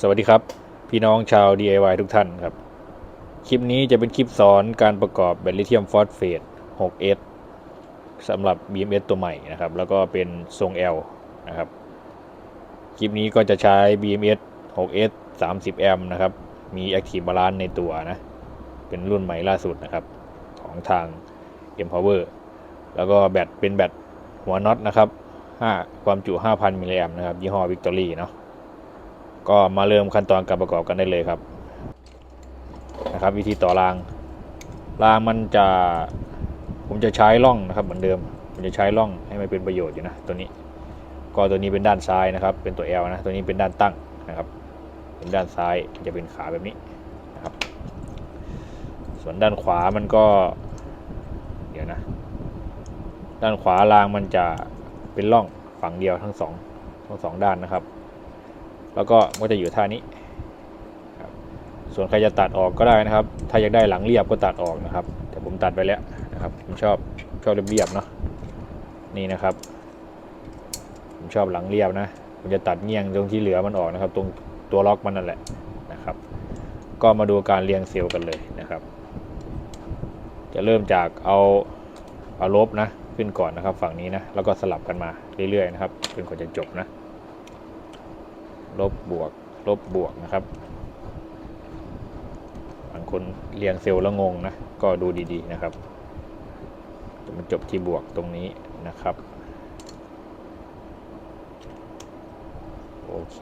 สวัสดีครับ พี่น้องชาว DIY ทุกท่านครับ คลิปนี้จะเป็นคลิปสอนการประกอบแบตลิเธียมฟอสเฟต 6S สำหรับ BMS ตัวใหม่นะครับ แล้วก็เป็นทรง L นะครับ คลิปนี้ก็จะใช้ BMS 6S 30 แอมป์นะครับ มี Active Balance ในตัวนะ เป็นรุ่นใหม่ล่าสุดนะครับ ของทาง Empower แล้วก็แบตเป็นแบตหัวน็อตนะครับ5ความจุ 5,000 มิลลิแอมป์นะครับ ยี่ห้อ Victory เนาะ ก็มาเริ่มขั้นตอนการประกอบกันได้เลยครับนะครับ วิธีต่อรางรางมันจะผมจะใช้ร่องนะครับเหมือนเดิมผมจะใช้ร่องให้มันเป็นประโยชน์อยู่นะตัวนี้ ก็ตัวนี้เป็นด้านซ้ายนะครับ เป็นตัว L นะตัวนี้เป็นด้านตั้งนะครับ เป็นด้านซ้ายจะเป็นขาแบบนี้นะครับ ส่วนด้านขวามันก็เดี๋ยวนะ ด้านขวารางมันจะเป็นร่องฝั่งเดียวทั้งสองทั้งสองด้านนะครับ แล้วก็มันจะอยู่ท่านี้ส่วนใครจะตัดออกก็ได้นะครับ ถ้าอยากได้หลังเรียบก็ตัดออกนะครับ แต่ผมตัดไปแล้วนะครับ ผมชอบชอบเรียบๆเนาะ นี่นะครับ ผมชอบหลังเรียบนะ ผมจะตัดเงี่ยงตรงที่เหลือมันออกนะครับ ตรงตัวล็อกมันนั่นแหละนะครับ ก็มาดูการเรียงเซลล์กันเลยนะครับ จะเริ่มจากเอาเอาลบนะขึ้นก่อนนะครับ ฝั่งนี้นะ แล้วก็สลับกันมาเรื่อยๆนะครับจนกว่าจะจบนะ ลบบวก ลบบวกนะครับบางคนเรียงเซลล์แล้วงงนะ ก็ดูดีๆนะครับจะมาจบที่บวกตรงนี้นะครับ โอเค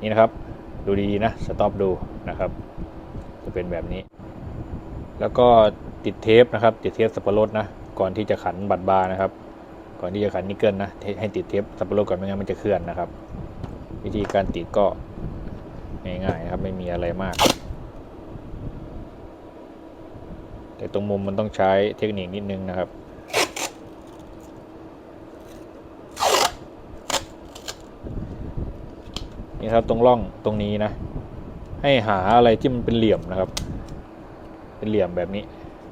นี่นะครับ ดูดีๆนะ สต็อปดูนะครับ จะเป็นแบบนี้ แล้วก็ติดเทปนะครับ ติดเทปสับปะรดนะ ก่อนที่จะขันบัตรบาร์นะครับ ก่อนที่จะขันนิกเกิลนะ ให้ติดเทปสับปะรดก่อนไม่งั้นมันจะเคลื่อนนะครับ วิธีการติดก็ง่ายๆนะครับไม่มีอะไรมาก แต่ตรงมุมมันต้องใช้เทคนิคนิดนึงนะครับนี่ครับตรงร่องตรงนี้นะ ให้หาอะไรที่มันเป็นเหลี่ยมนะครับ เป็นเหลี่ยมแบบนี้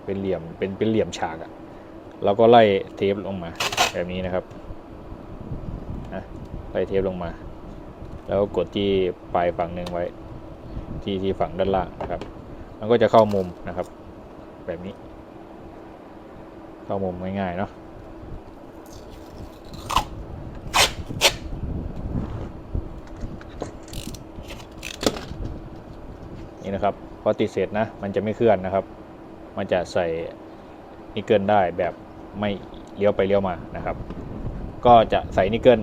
เป็นเหลี่ยมเป็นเป็นเหลี่ยมฉากอะแล้วก็ไล่เทปลงมาแบบนี้นะครับนะไล่เทปลงมา แล้วกดที่ปลายฝั่งหนึ่งไว้ ที่ที่ฝั่งด้านล่างนะครับมันก็จะเข้ามุมนะครับ แบบนี้ เข้ามุมง่ายๆเนาะนี่นะครับพอติดเสร็จนะมันจะไม่เคลื่อนนะครับ มันจะใส่นิกเกิลได้แบบไม่เลี้ยวไปเลี้ยวมานะครับ ก็จะใส่นิกเกิล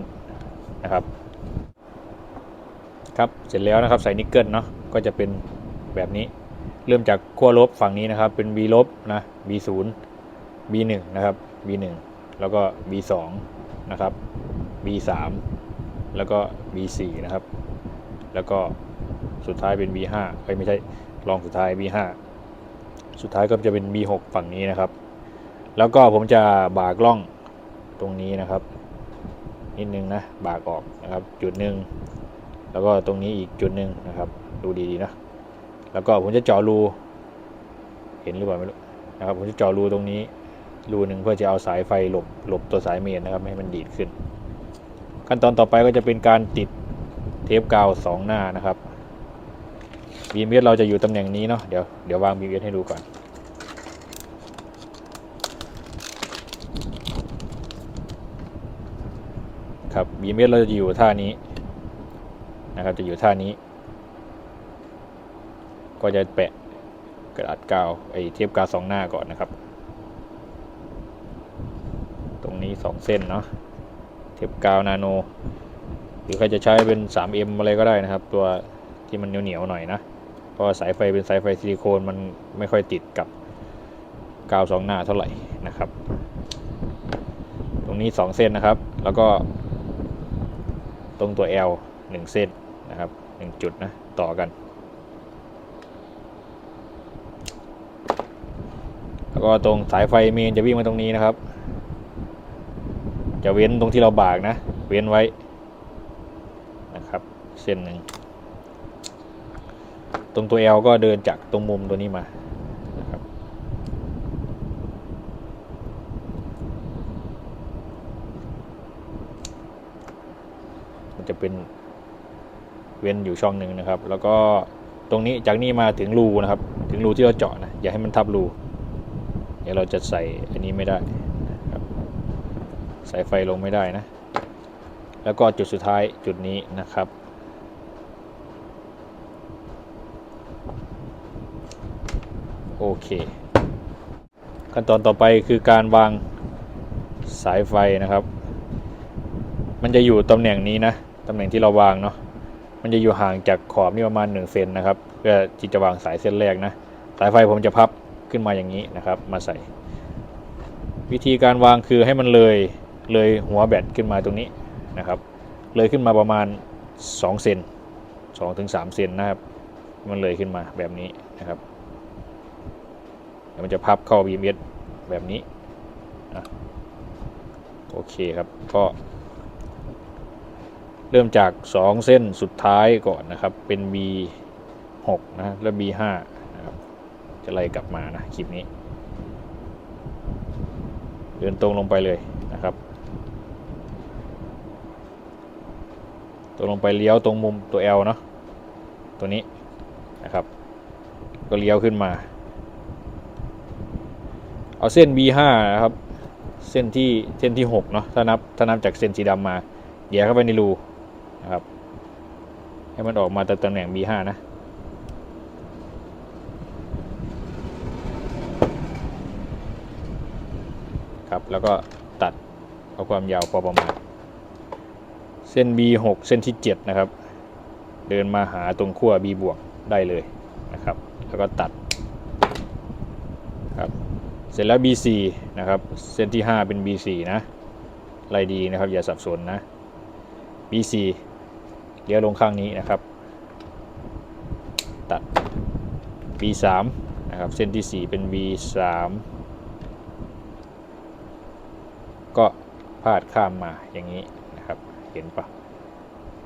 นะครับ ครับเสร็จแล้วนะครับใส่นิกเกิลเนาะก็จะเป็นแบบนี้ เริ่มจากขั้วลบฝั่งนี้นะครับ เป็น B ลบนะ B 0 B 1 นะครับ B 1 แล้วก็ B 2 นะครับ B 3 แล้วก็ B 4 นะครับ แล้วก็สุดท้ายเป็น B 5เอ้ยไม่ใช่รองสุดท้าย B 5 สุดท้ายก็จะเป็น B 6 ฝั่งนี้นะครับ แล้วก็ผมจะบากล่องตรงนี้นะครับ นิดนึงนะ บากออกนะครับ จุดหนึ่ง แล้วก็ตรงนี้อีกจุดหนึ่งนะครับ ดูดีๆนะ แล้วก็ผมจะเจาะรู เห็นหรือเปล่าไม่รู้นะครับ ผมจะเจาะรูตรงนี้ รูหนึ่งเพื่อจะเอาสายไฟหลบหลบตัวสายเมนนะครับไม่ให้มันดีดขึ้น ขั้นตอนต่อไปก็จะเป็นการติดเทปกาวสองหน้านะครับบีมเอสเราจะอยู่ตำแหน่งนี้เนาะ เดี๋ยวเดี๋ยววางบีมเอสให้ดูก่อนครับบีมเอสเราจะอยู่ท่านี้ นะครับ จะอยู่ท่านี้ ก็จะแปะกระดาษกาวไอเทียบกาวสองหน้าก่อนนะครับ ตรงนี้2เส้นเนาะเทียบกาวนาโน หรือใครจะใช้เป็น 3M อะไรก็ได้นะครับ ตัวที่มันเหนียวๆหน่อยนะ เพราะสายไฟเป็นสายไฟซิลิโคนมันไม่ค่อยติดกับกาวสองหน้าเท่าไหร่นะครับ ตรงนี้ 2 เส้นนะครับ แล้วก็ตรงตัว L 1 เส้น นะครับหนึ่งจุดนะต่อกัน แล้วก็ตรงสายไฟเมนจะวิ่งมาตรงนี้นะครับ จะเว้นตรงที่เราบากนะ เว้นไว้นะครับ เส้นหนึ่งตรงตัว L ก็เดินจากตรงมุมตัวนี้มามันจะเป็น เว้นอยู่ช่องหนึ่งนะครับ แล้วก็ตรงนี้จากนี้มาถึงรูนะครับ ถึงรูที่เราเจาะนะอย่าให้มันทับรูเดี๋ยวเราจะใส่อันนี้ไม่ได้ครับใส่ไฟลงไม่ได้นะ แล้วก็จุดสุดท้ายจุดนี้นะครับ โอเคขั้นตอนต่อไปคือการวางสายไฟนะครับ มันจะอยู่ตำแหน่งนี้นะ ตำแหน่งที่เราวางเนาะ มันจะอยู่ห่างจากขอบนี่ประมาณ1เซนนะครับเพื่อที่จะวางสายเส้นแรกนะสายไฟผมจะพับขึ้นมาอย่างนี้นะครับ มาใส่ วิธีการวางคือให้มันเลยเลยหัวแบตขึ้นมาตรงนี้นะครับ เลยขึ้นมาประมาณ2เซน2ถึง3เซนนะครับ มันเลยขึ้นมาแบบนี้นะครับมันจะพับเข้า BMS แบบนี้ โอเคครับ ก็ เริ่มจาก 2 เส้นสุดท้ายก่อนนะครับ เป็น B6 นะแล้ว B5 นะครับจะไล่กลับมานะคลิปนี้ เดินตรงลงไปเลยนะครับ ตรงลงไปเลี้ยวตรงมุมตัว L เนาะตัวนี้นะครับ ก็เลี้ยวขึ้นมา เอาเส้น B5 นะครับ เส้นที่เส้นที่ 6 เนาะถ้านับถ้านับจากเส้นสีดำมาแย่เข้าไปในรู นะครับ ให้มันออกมาแต่ตำแหน่ง B5 นะครับแล้วก็ตัดเอาความยาวพอประมาณ เส้น B6 เส้นที่ 7 นะครับ เดินมาหาตรงขั้ว B บวกได้เลยนะครับ แล้วก็ตัดครับเสร็จแล้ว B4 นะครับ เส้นที่ 5 เป็น B4 นะไล่ดีนะครับ อย่าสับสนนะ B4 เลี้ยวลงข้างนี้นะครับ ตัด B3 นะครับ เส้นที่ 4 เป็น B3 ก็พาดข้ามมาอย่างนี้นะครับ เห็นปะ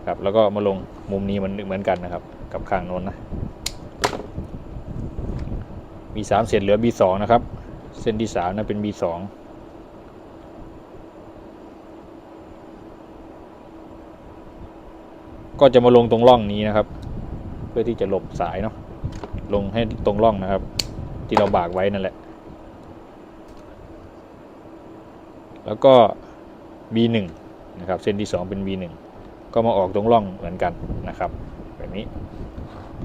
ครับ แล้วก็มาลงมุมนี้มันเหมือนกันนะครับ กับข้างโน้นนะ B3 เสร็จเหลือ B2 นะครับ เส้นที่ 3นะเป็น B2 ก็จะมาลงตรงร่องนี้นะครับ เพื่อที่จะหลบสายเนาะลงให้ตรงร่องนะครับ ที่เราบากไว้นั่นแหละ แล้วก็ B1 นะครับ เส้นที่ 2 เป็น B1 ก็มาออกตรงร่องเหมือนกันนะครับ แบบนี้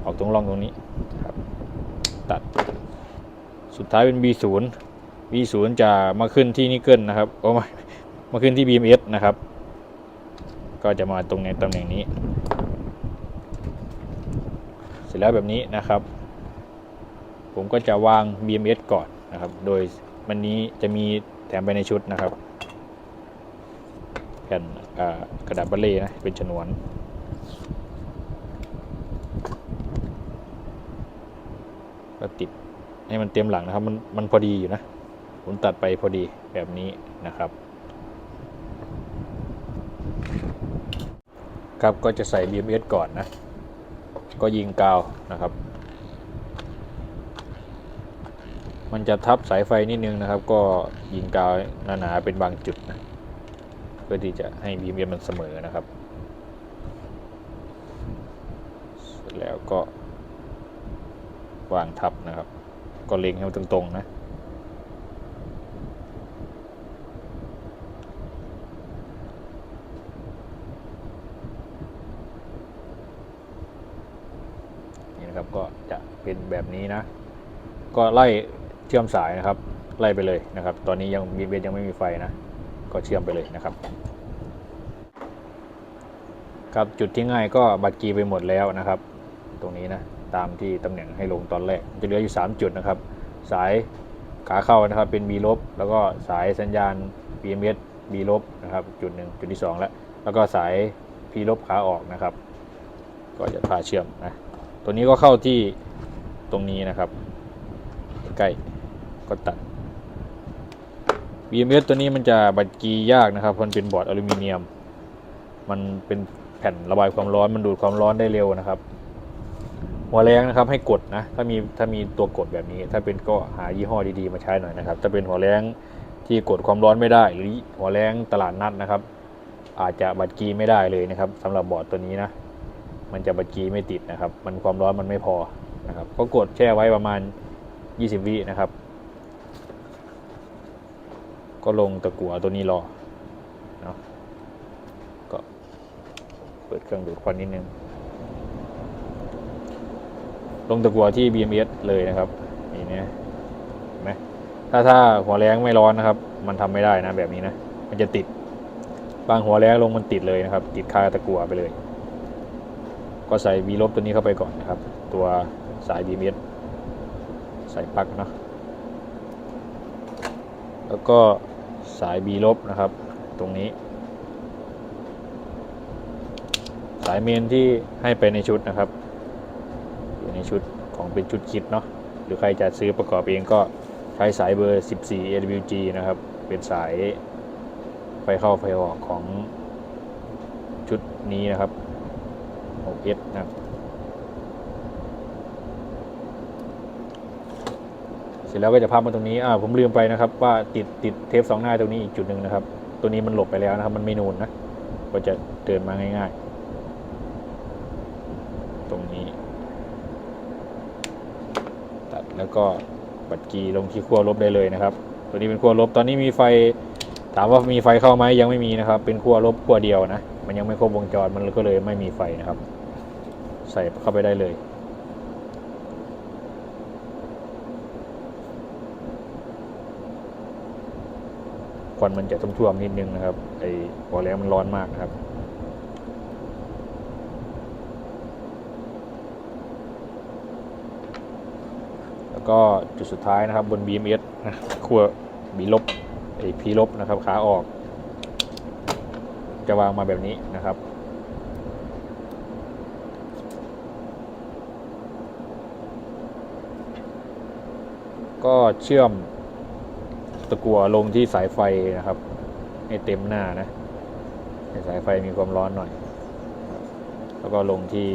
ออกตรงร่องตรงนี้ครับ ตัดสุดท้ายเป็น B0 B0 จะมาขึ้นที่นิกเกิลนะครับโอ้ไม่มาขึ้นที่ BMS นะครับ ก็จะมาตรงในตำแหน่งนี้ ร็จแล้วแบบนี้นะครับ ผมก็จะวาง BMS ก่อนนะครับ โดยวันนี้จะมีแถมไปในชุดนะครับแผ่นกระดาษบัลเล่นะเป็นฉนวนก็ติดให้มันเต็มหลังนะครับ มันมันพอดีอยู่นะ ผมตัดไปพอดีแบบนี้นะครับ ครับก็จะใส่ BMS ก่อนนะ ก็ยิงกาวนะครับ มันจะทับสายไฟนิดนึงนะครับ ก็ยิงกาวหนาๆเป็นบางจุดนะเพื่อที่จะให้ BMS มันเสมอนะครับ เสร็จแล้วก็วางทับนะครับ ก็เล็งให้มันตรงๆนะ นี่นะครับก็จะ เป็นแบบนี้นะ ก็ไล่เชื่อมสายนะครับ ไล่ไปเลยนะครับ ตอนนี้ยังมีเบสยังไม่มีไฟนะ ก็เชื่อมไปเลยนะครับ ครับจุดที่ง่ายก็บัตรกีไปหมดแล้วนะครับ ตรงนี้นะตามที่ตำแหน่งให้ลงตอนแรกจะเหลืออยู่ 3 จุดนะครับ สายขาเข้านะครับเป็น B ลบแล้วก็สายสัญญาณ BMS B ลบนะครับจุดหนึ่งจุดที่ 2 แล้ว แล้วก็สาย P ลบขาออกนะครับ ก็จะพาเชื่อมนะตัวนี้ก็เข้าที่ ตรงนี้นะครับ ใกล้ก็ตัด BMS ตัวนี้มันจะบัดกียากนะครับเพราะมันเป็นบอร์ดอลูมิเนียม มันเป็นแผ่นระบายความร้อนมันดูดความร้อนได้เร็วนะครับ หัวแรงนะครับให้กดนะถ้ามีถ้ามีตัวกดแบบนี้ ถ้าเป็นก็หายี่ห้อดีๆมาใช้หน่อยนะครับ ถ้าเป็นหัวแรงที่กดความร้อนไม่ได้ หรือหัวแรงตลาดนัดนะครับ อาจจะบัดกีไม่ได้เลยนะครับสำหรับบอร์ดตัวนี้นะมันจะบัดกีไม่ติดนะครับ มันความร้อนมันไม่พอ นะครับก็กดแช่ไว้ประมาณ 20 วินะครับ ก็ลงตะกั่วตัวนี้รอเนาะก็เปิดเครื่องดูดควันนิดนึง ลงตะกั่วที่ BMS เลยนะครับนี่นะเห็นไหมถ้าถ้าหัวแรงไม่ร้อนนะครับ มันทำไม่ได้นะแบบนี้นะ มันจะติดบางหัวแรงลงมันติดเลยนะครับ ติดคาตะกั่วไปเลย ก็ใส่ V ลบตัวนี้เข้าไปก่อนนะครับ ตัว สาย BMS ใส่ปลั๊กนะ แล้วก็สาย B ลบนะครับ ตรงนี้ สายเมนที่ให้ไปในชุดนะครับ อยู่ในชุดของเป็นชุดคิดเนาะหรือใครจะซื้อประกอบเองก็ใช้สายเบอร์ 14 AWG นะครับ เป็นสายไฟเข้าไฟออกของชุดนี้นะครับ 6S นะครับ เส ร็จแล้วก็จะพับมาตรงนี้อ่าผมลืมไปนะครับ ว่าติดติดเทปสองหน้าตรงนี้อีกจุดหนึ่งนะครับ ตัวนี้มันหลบไปแล้วนะครับ มันไม่นูนนะก็จะเดินมาง่าย ๆ ตรงนี้ ตัดแล้วก็บัดกีลงที่ขั้วลบได้เลยนะครับ ตัวนี้เป็นขั้วลบตอนนี้มีไฟถามว่ามีไฟเข้าไหมยังไม่มีนะครับ เป็นขั้วลบขั้วเดียวนะ มันยังไม่ครบวงจรมันก็เลยไม่มีไฟนะครับ ใส่เข้าไปได้เลย ควันมันจะท่วมๆนิดนึงนะครับไอ้หัวแรงมันร้อนมากนะครับแล้วก็จุดสุดท้ายนะครับบน BMS นะขั้วบีลบไอ้พีลบนะครับขาออก จะวางมาแบบนี้นะครับ ก็เชื่อม ตะกั่วลงที่สายไฟนะครับให้เต็มหน้านะให้สายไฟมีความร้อนหน่อย แล้วก็ลงที่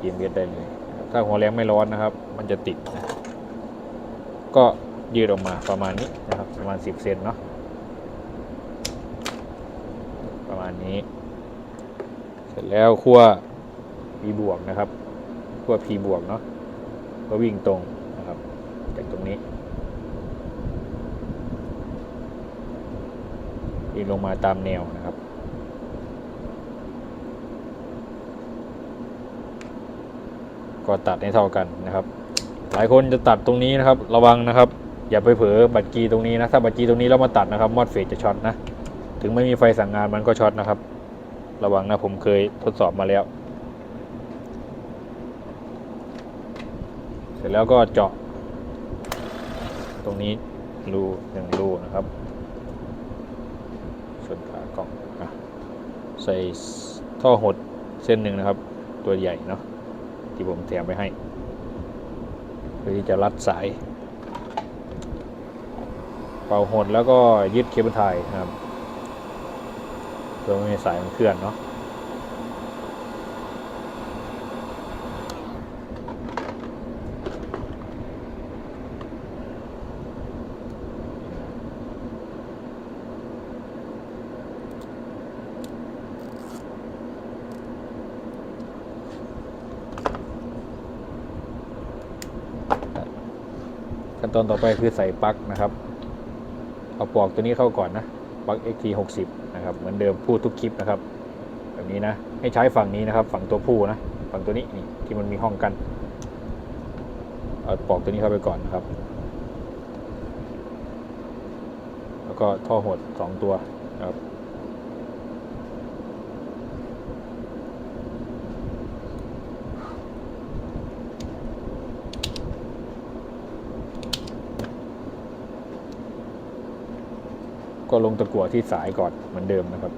BMS ได้เลย ถ้าหัวแรงไม่ร้อนนะครับ มันจะติดนะก็ยืดออกมาประมาณนี้นะครับ ประมาณ 10 เซนเนาะประมาณนี้ เสร็จแล้วขั้ว P บวกนะครับขั้ว P บวกเนาะก็วิ่งตรงนะครับ จากตรงนี้ วิ่งลงมาตามแนวนะครับก็ตัดให้เท่ากันนะครับ หลายคนจะตัดตรงนี้นะครับ ระวังนะครับ อย่าไปเผลอบัตรกีตรงนี้นะถ้าบัตรกีตรงนี้แล้วมาตัดนะครับมอดเฟสจะช็อตนะ ถึงไม่มีไฟสั่งงานมันก็ช็อตนะครับ ระวังนะผมเคยทดสอบมาแล้ว เสร็จแล้วก็เจาะ ตรงนี้รูหนึ่งรูนะครับส่วนขากล่องอะ ใส่ท่อหดเส้นหนึ่งนะครับ ตัวใหญ่เนาะที่ผมแถมไปให้ เพื่อที่จะรัดสาย เป่าหดแล้วก็ยึดเคเบิลไทยนะครับเพื่อไม่ให้สายมันเคลื่อนเนาะ ตอนต่อไปคือใส่ปลั๊กนะครับ เอาปลอกตัวนี้เข้าก่อนนะปลั๊ก XT 60 นะครับเหมือนเดิมพูดทุกคลิปนะครับ แบบนี้นะ ให้ใช้ฝั่งนี้นะครับ ฝั่งตัวผู้นะฝั่งตัวนี้นี่ที่มันมีห้องกันเอาปลอกตัวนี้เข้าไปก่อนนะครับ แล้วก็ท่อหดสองตัวนะครับ ก็ลงตะกั่วที่สายก่อนเหมือนเดิมนะครับ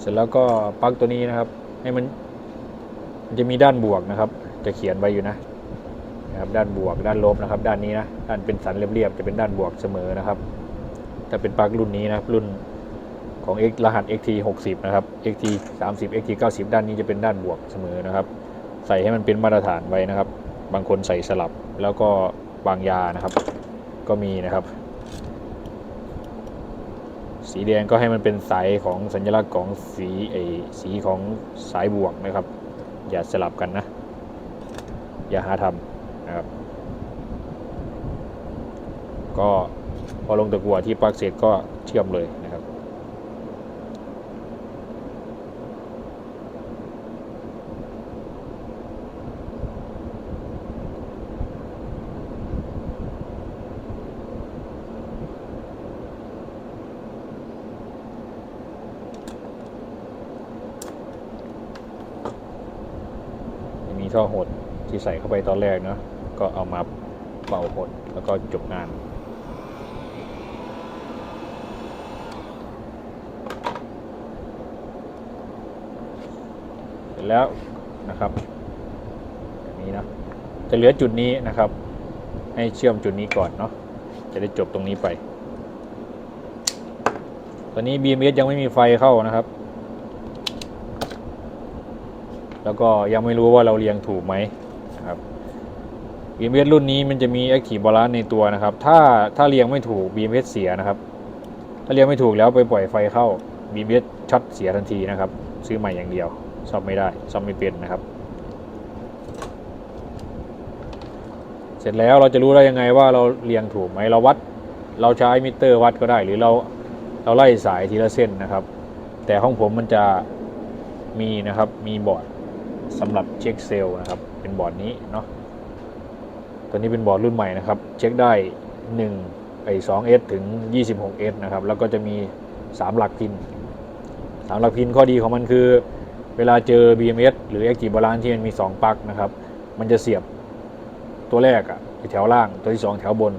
เสร็จแล้วก็ปลั๊กตัวนี้นะครับ ให้มันมัน จะมีด้านบวกนะครับ จะเขียนไว้อยู่นะนะครับด้านบวกด้านลบนะครับ ด้านนี้นะด้านเป็นสันเรียบๆจะเป็นด้านบวกเสมอนะครับถ้าเป็นปลั๊กรุ่นนี้นะรุ่นของ X รหัส XT 60 นะครับ XT 30 XT 90 ด้านนี้จะเป็นด้านบวกเสมอนะครับ ใส่ให้มันเป็นมาตรฐานไว้นะครับ บางคนใส่สลับแล้วก็บางยานะครับ ก็มีนะครับ สีแดงก็ให้มันเป็นสายของสัญลักษณ์ของสีไอสีของสายบวกนะครับ อย่าสลับกันนะ อย่าหาทำนะครับ ก็พอลงตะกั่วที่ปลั๊กเสร็จก็เชื่อมเลย นะครับมีท่อหดที่ใส่เข้าไปตอนแรกเนาะก็เอามาเป่าหดแล้วก็จบงานเสร็จแล้วนะครับแบบนี้นะจะเหลือจุดนี้นะครับ ให้เชื่อมจุดนี้ก่อนเนาะจะได้จบตรงนี้ไป ตอนนี้ BMS ยังไม่มีไฟเข้านะครับ แล้วก็ยังไม่รู้ว่าเราเรียงถูกไหมนะครับ BMS รุ่นนี้มันจะมี Active Balance ในตัวนะครับ ถ้าถ้าเรียงไม่ถูก BMS เสียนะครับ ถ้าเรียงไม่ถูกแล้วไปปล่อยไฟเข้า BMS ช็อตเสียทันทีนะครับ ซื้อใหม่อย่างเดียวซ่อมไม่ได้ซ่อมไม่เป็นนะครับ เสร็จแล้วเราจะรู้ได้ยังไงว่าเราเรียงถูกไหมเราวัดเราใช้มิเตอร์วัดก็ได้ หรือเราเราไล่สายทีละเส้นนะครับ แต่ห้องผมมันจะมีนะครับมีบอร์ด สำหรับเช็คเซลล์นะครับ เป็นบอร์ดนี้เนาะตัวนี้เป็นบอร์ดรุ่นใหม่นะครับ เช็คได้1ไอ้ 2S ถึง 26S นะครับ แล้วก็จะมี 3 หลักพิน 3 หลักพินข้อดีของมันคือ เวลาเจอ BMS หรือ Active Balance ที่มันมี 2 ปลั๊กนะครับ มันจะเสียบตัวแรกอะอยู่แถวล่างตัวที่ 2 แถวบน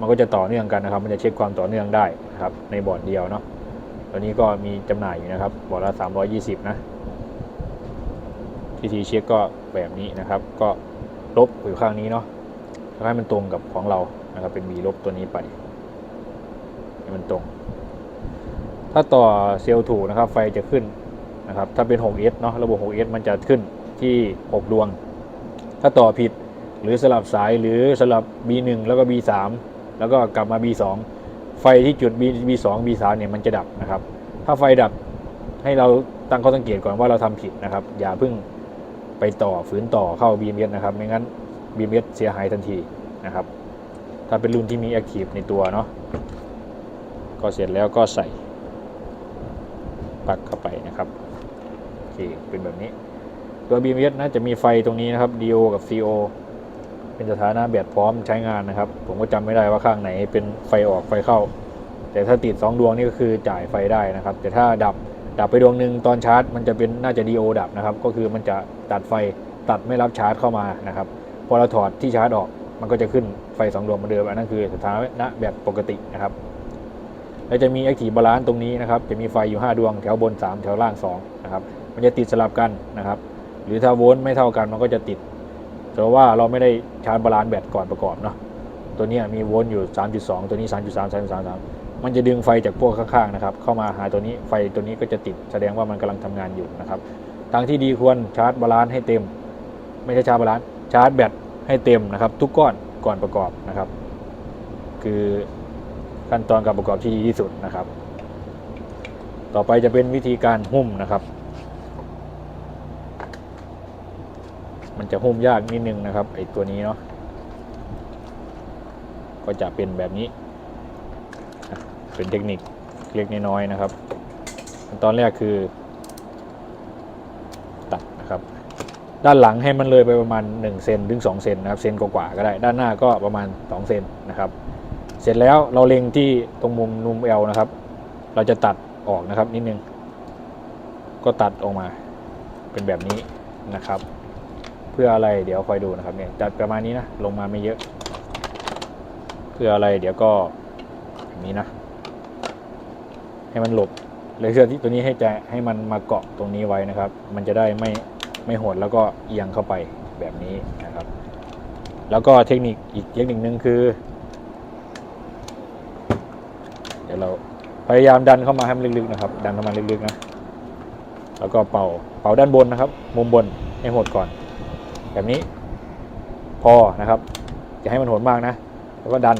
มันก็จะต่อเนื่องกันนะครับ มันจะเช็คความต่อเนื่องได้นะครับในบอร์ดเดียวเนาะตัวนี้ก็มีจำหน่ายอยู่นะครับบอร์ดละ320 นะ วิธีเช็คก็แบบนี้นะครับ ก็ลบอยู่ข้างนี้เนาะให้มันตรงกับของเรานะครับเป็น B ลบตัวนี้ไปให้มันตรง ถ้าต่อเซลล์ถูกนะครับ ไฟจะขึ้นนะครับ ถ้าเป็น 6S เนาะระบบ 6S มันจะขึ้นที่ 6 ดวง ถ้าต่อผิดหรือสลับสายหรือสลับ B1 แล้วก็ B3 แล้วก็กลับมา B2 ไฟที่จุด B B2 B3 เนี่ยมันจะดับนะครับ ถ้าไฟดับให้เราตั้งข้อสังเกตก่อนว่าเราทำผิดนะครับ อย่าเพิ่ง ไปต่อฝืนต่อเข้า BMS นะครับ ไม่งั้น BMS เสียหายทันทีนะครับ ถ้าเป็นรุ่นที่มี Active ในตัวเนาะ ก็เสร็จแล้วก็ใส่ปลั๊กเข้าไปนะครับ โอเค เป็นแบบนี้ ตัว BMS นะจะมีไฟตรงนี้นะครับ DO กับ CO เป็นสถานะแบตพร้อมใช้งานนะครับ ผมก็จำไม่ได้ว่าข้างไหนเป็นไฟออกไฟเข้า แต่ถ้าติด 2 ดวงนี่ก็คือจ่ายไฟได้นะครับ แต่ถ้าดับ ดับไปดวงหนึ่งตอนชาร์จมันจะเป็นน่าจะ DO ดับนะครับก็คือมันจะตัดไฟตัดไม่รับชาร์จเข้ามานะครับพอเราถอดที่ชาร์จออกมันก็จะขึ้นไฟ2ดวงเหมือนเดิมอันนั้นคือสถานะแบบปกตินะครับแล้วจะมี Active Balance ตรงนี้นะครับจะมีไฟอยู่ 5 ดวงแถวบน 3 แถวล่าง2นะครับมันจะติดสลับกันนะครับหรือถ้าโวลต์ไม่เท่ากันมันก็จะติดแต่ว่าเราไม่ได้ชาร์จบาลานซ์แบตก่อนประกอบเนาะตัวนี้มีโวลต์อยู่ 3.2 ตัวนี้ 3.3 3.3 มันจะดึงไฟจากพวกข้างๆนะครับเข้ามาหาตัวนี้ไฟตัวนี้ก็จะติดแสดงว่ามันกำลังทำงานอยู่นะครับทางที่ดีควรชาร์จบาลานซ์ให้เต็ม ไม่ใช่ชาร์จบาลานซ์ชาร์จแบตให้เต็มนะครับ ทุกก้อนก่อนประกอบนะครับ คือขั้นตอนการประกอบที่ดีที่สุดนะครับ ต่อไปจะเป็นวิธีการหุ้มนะครับ มันจะหุ้มยากนิดนึงนะครับไอตัวนี้เนาะก็จะเป็นแบบนี้ เป็นเทคนิคเล็กน้อยนะครับขั้นตอนแรกคือตัดนะครับ ด้านหลังให้มันเลยไปประมาณ1เซนถึง2เซนนะครับเซนกว่าก็ได้ ด้านหน้าก็ประมาณ2เซนนะครับ เสร็จแล้วเราเล็งที่ตรงมุมนุมเอลนะครับ เราจะตัดออกนะครับนิดนึง ก็ตัดออกมาเป็นแบบนี้นะครับ เพื่ออะไรเดี๋ยวคอยดูนะครับเนี่ยจัดประมาณนี้นะลงมาไม่เยอะ เพื่ออะไรเดี๋ยวก็อย่างนี้นะ ให้มันหลบเลยเสื้อที่ตัวนี้ให้ใจให้มันมาเกาะตรงนี้ไว้นะครับ มันจะได้ไม่ไม่หดแล้วก็เอียงเข้าไปแบบนี้นะครับ แล้วก็เทคนิคอีกเทคนิคนึงคือ เดี๋ยวเราพยายามดันเข้ามาให้มันลึกๆนะครับ ดันเข้ามาลึกๆนะ แล้วก็เป่าเป่าด้านบนนะครับ มุมบนให้หดก่อน แบบนี้ พอนะครับอย่าให้มันหดมากนะ แล้วก็ดัน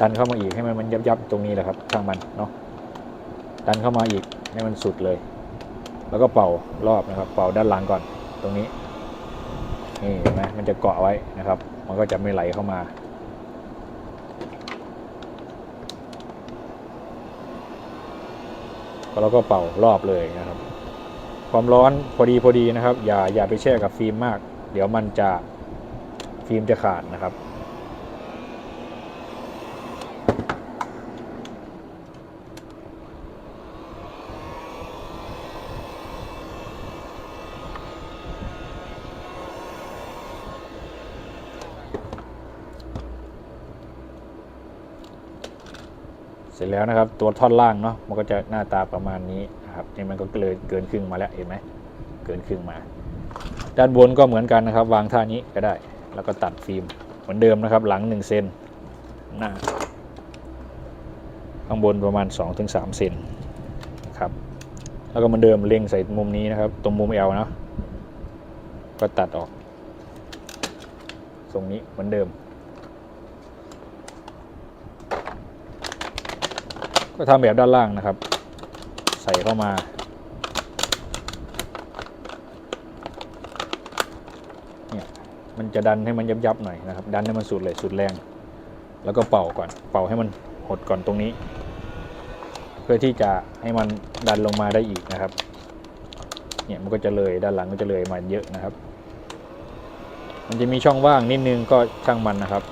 ดันเข้ามาอีกให้มันมันยับยับๆตรงนี้แหละครับช่างมันเนาะ ดันเข้ามาอีกให้มันสุดเลย แล้วก็เป่ารอบนะครับ เป่าด้านหลังก่อนตรงนี้นี่เห็นไหมมันจะเกาะไว้นะครับ มันก็จะไม่ไหลเข้ามา แล้วก็เป่ารอบเลยนะครับ ความร้อนพอดีพอดีนะครับ อย่าอย่าไปแช่กับฟิล์มมาก เดี๋ยวมันจะฟิล์มจะขาดนะครับ เสร็จแล้วนะครับ ตัวท่อนล่างเนาะมันก็จะหน้าตาประมาณนี้นะครับนี่มันก็เลยเกินครึ่งมาแล้วเห็นไหมเกินครึ่งมา ด้านบนก็เหมือนกันนะครับ วางท่านี้ก็ได้ แล้วก็ตัดฟิล์มเหมือนเดิมนะครับ หลัง1เซนหน้าข้างบนประมาณ 2-3เซนครับแล้วก็เหมือนเดิมเล็งใส่มุมนี้นะครับ ตรงมุมเอวนะก็ตัดออก ตรงนี้เหมือนเดิม ก็ทำแบบด้านล่างนะครับ ใส่เข้ามา เนี่ยมันจะดันให้มันยับยับๆหน่อยนะครับ ดันให้มันสุดเลยสุดแรง แล้วก็เป่าก่อน เป่าให้มันหดก่อนตรงนี้ เพื่อที่จะให้มันดันลงมาได้อีกนะครับ เนี่ยมันก็จะเลยด้านหลังก็จะเลยมาเยอะนะครับ มันจะมีช่องว่างนิดนึงก็ช่างมันนะครับ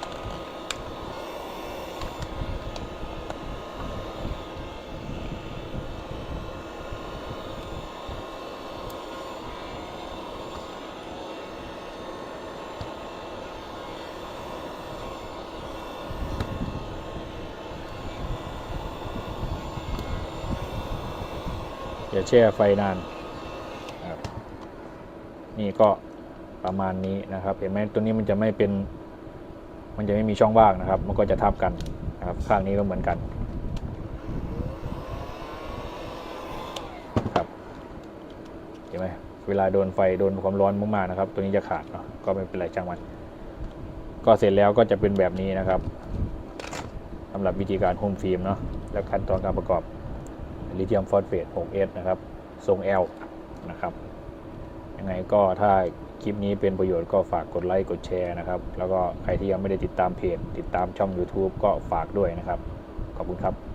แช่ไฟนานนี่ก็ประมาณนี้นะครับ เห็นไหมตัวนี้มันจะไม่เป็น มันจะไม่มีช่องว่างนะครับ มันก็จะทับกันนะครับ ข้างนี้ก็เหมือนกันครับเห็นไหมเวลาโดนไฟโดนความร้อนมากๆนะครับ ตัวนี้จะขาดเนาะก็ไม่เป็นไรช่างมันก็เสร็จแล้วก็จะเป็นแบบนี้นะครับสำหรับวิธีการโฮมฟิล์มเนาะแล้วขั้นตอนการประกอบ ลิเธียมฟอสเฟต 6S นะครับ ทรง L นะครับ ยังไงก็ถ้าคลิปนี้เป็นประโยชน์ก็ฝากกดไลค์ กดแชร์นะครับ แล้วก็ใครที่ยังไม่ได้ติดตามเพจ ติดตามช่อง YouTube ก็ฝากด้วยนะครับ ขอบคุณครับ